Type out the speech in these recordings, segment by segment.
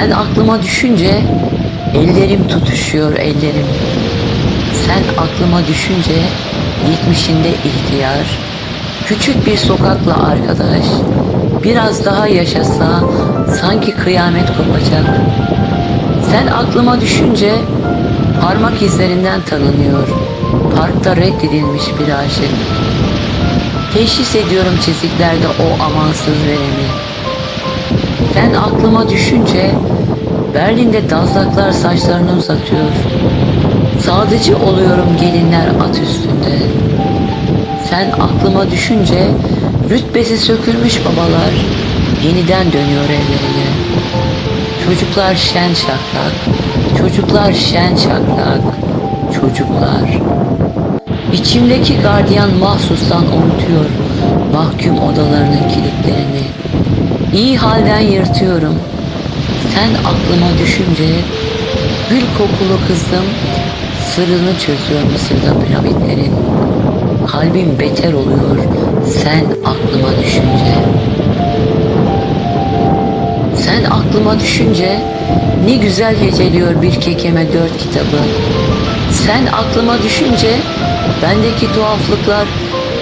Sen aklıma düşünce ellerim tutuşuyor ellerim. Sen aklıma düşünce yetmişinde ihtiyar, küçük bir sokakla arkadaş, biraz daha yaşasa sanki kıyamet kopacak. Sen aklıma düşünce parmak izlerinden tanınıyor, parkta reddedilmiş bir aşık. Teşhis ediyorum çiziklerde o amansız veremi. Sen aklıma düşünce Berlin'de dazlaklar saçlarını uzatıyor. Sadıcı oluyorum gelinler at üstünde. Sen aklıma düşünce rütbesi sökülmüş babalar yeniden dönüyor evlerine. Çocuklar şen şakrak, çocuklar şen şakrak, çocuklar. İçimdeki gardiyan mahsustan unutuyor mahkum odalarının kilitlerini. İyi halden yırtıyorum. Sen aklıma düşünce gül kokulu kızım sırrını çözüyor Mısır'da piramitlerin. Kalbim beter oluyor sen aklıma düşünce. Sen aklıma düşünce ne güzel heceliyor bir kekeme dört kitabı. Sen aklıma düşünce bendeki tuhaflıklar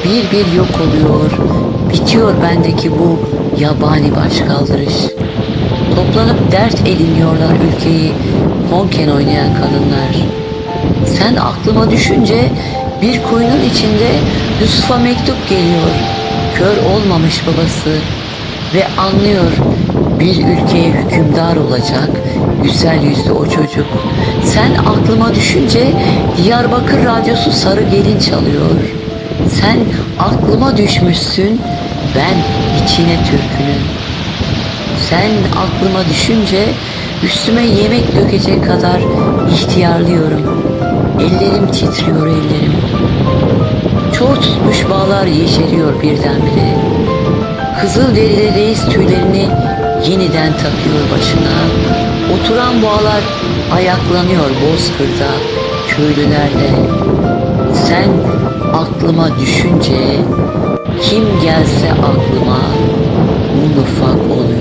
bir bir yok oluyor. Bitiyor bendeki bu yabani başkaldırış. Toplanıp dert ediniyorlar ülkeyi konken oynayan kadınlar. Sen aklıma düşünce bir kuyunun içinde Yusuf'a mektup geliyor. Kör olmamış babası ve anlıyor bir ülkeye hükümdar olacak güzel yüzlü o çocuk. Sen aklıma düşünce Diyarbakır radyosu sarı gelin çalıyor. Sen aklıma düşmüşsün ben içine türkünün. Sen aklıma düşünce üstüme yemek dökecek kadar ihtiyarlıyorum. Ellerim titriyor ellerim. Çoğu tutmuş bağlar yeşeriyor birdenbire. Kızıl derili reis tüylerini yeniden takıyor başına. Oturan boğalar ayaklanıyor bozkırda köylülerle. Sen aklıma düşünce kim gelse aklıma ufak oluyorum.